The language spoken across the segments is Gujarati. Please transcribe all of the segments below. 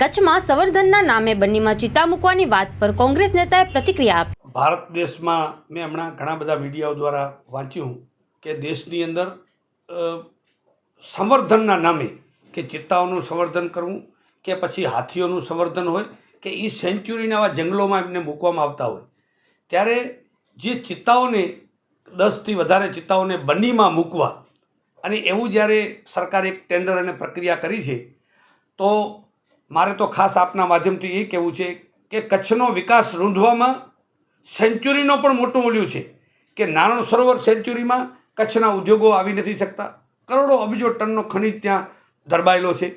કચ્છમાં સંવર્ધનના નામે બન્નીમાં ચિતા મૂકવાની વાત પર કોંગ્રેસ નેતાએ પ્રતિક્રિયા આપી. ભારત દેશમાં મેં હમણાં ઘણા બધા મીડિયાઓ દ્વારા વાંચ્યું કે દેશની અંદર સંવર્ધનના નામે કે ચિત્તાઓનું સંવર્ધન કરવું કે પછી હાથીઓનું સંવર્ધન હોય કે એ સેન્ચુરીના આવા જંગલોમાં એમને મૂકવામાં આવતા હોય, ત્યારે જે ચિત્તાઓને દસથી વધારે ચિત્તાઓને બન્નીમાં મૂકવા અને એવું જ્યારે સરકારે એક ટેન્ડર અને પ્રક્રિયા કરી છે, તો મારે તો ખાસ આપના માધ્યમથી એ કહેવું છે કે કચ્છનો વિકાસ રૂંધવામાં સેન્ચુરીનો પણ મોટું મૂલ્યું છે કે નારણ સરોવર સેન્ચુરીમાં કચ્છના ઉદ્યોગો આવી નથી શકતા. કરોડો અબજો ટનનો ખનિજ ત્યાં ધરબાયેલો છે.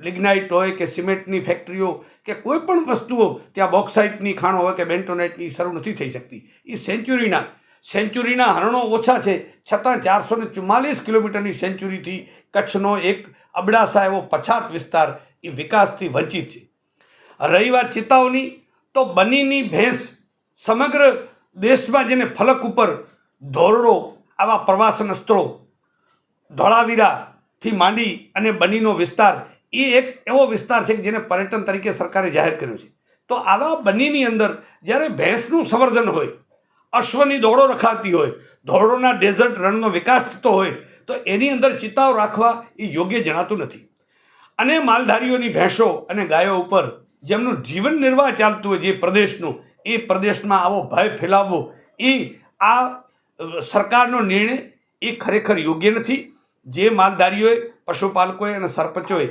લિગ્નાઇટ હોય કે સિમેન્ટની ફેક્ટરીઓ કે કોઈ પણ વસ્તુઓ, ત્યાં બોક્સાઇટની ખાણો હોય કે બેન્ટોનાઇટની શરૂ નથી થઈ શકતી. એ સેન્ચુરીના સેન્ચુરીના હરણો ઓછા છે. છતાં ચારસો ને ચુમ્માલીસ કિલોમીટરની સેન્ચુરીથી કચ્છનો એક અબડાસા એવો પછાત વિસ્તાર એ વિકાસથી વંચિત છે. રહી વાત ચિત્તાઓની તો બનીની ભેંસ સમગ્ર દેશમાં જેને ફલક ઉપર ધોરડો, આવા પ્રવાસન સ્થળો, ધોળાવીરાથી માંડી અને બનીનો વિસ્તાર, એ એક એવો વિસ્તાર છે કે જેને પર્યટન તરીકે સરકારે જાહેર કર્યો છે. તો આવા બનીની અંદર જ્યારે ભેંસનું સંવર્ધન હોય અશ્વની દોડો રખાતી હોય ધોરડોના ડેઝર્ટ રણનો વિકાસ થતો હોય, તો એની અંદર ચિત્તાઓ રાખવા એ યોગ્ય જણાતું નથી. અને માલધારીઓની ભેંસો અને ગાયો ઉપર જેમનું જીવન નિર્વાહ ચાલતું હોય જે પ્રદેશનું, એ પ્રદેશમાં આવો ભય ફેલાવવો, એ આ સરકારનો નિર્ણય એ ખરેખર યોગ્ય નથી. જે માલધારીઓએ, પશુપાલકોએ અને સરપંચોએ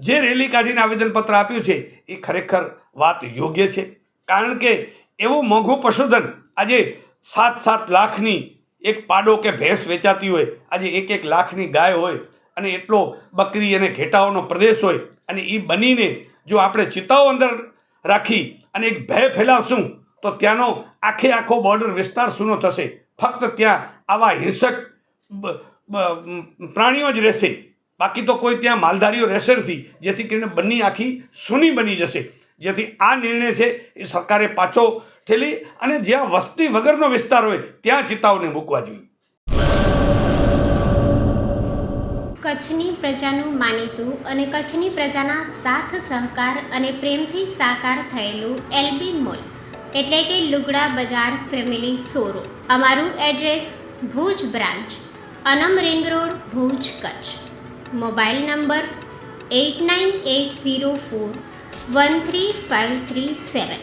જે રેલી કાઢીને આવેદનપત્ર આપ્યું છે, એ ખરેખર વાત યોગ્ય છે. કારણ કે એવું મોંઘું પશુધન આજે સાત સાત લાખની એક પાડો કે ભેંસ વેચાતી હોય, આજે એક એક લાખની ગાય હોય, અને એટલો બકરી અને ઘેટાઓનો પ્રદેશ હોય, અને એ બનીને જો આપણે ચિત્તાઓ અંદર રાખી અને એક ભય ફેલાવશું, તો ત્યાંનો આખે આખો બોર્ડર વિસ્તાર સૂનો થશે. ફક્ત ત્યાં આવા હિંસક પ્રાણીઓ જ રહેશે. બાકી તો કોઈ ત્યાં માલધારીઓ રહેશે નથી. જેથી કરીને બંને આખી સૂની બની જશે. જેથી આ નિર્ણય છે એ સરકારે પાછો ઠેલી અને જ્યાં વસ્તી વગરનો વિસ્તાર હોય, ત્યાં ચિતાઓને મૂકવા જોઈએ. કચ્છની પ્રજાનું માનીતું અને કચ્છની પ્રજાના સાથ, સહકાર અને પ્રેમથી સાકાર થયેલું એલબી મોલ, એટલે કે લુગડા બજાર ફેમિલી શોરૂમ. અમારું address Bhuj branch, Anam ring road, Bhuj, Kutch. Mobile number eight nine eight zero four one three five three seven.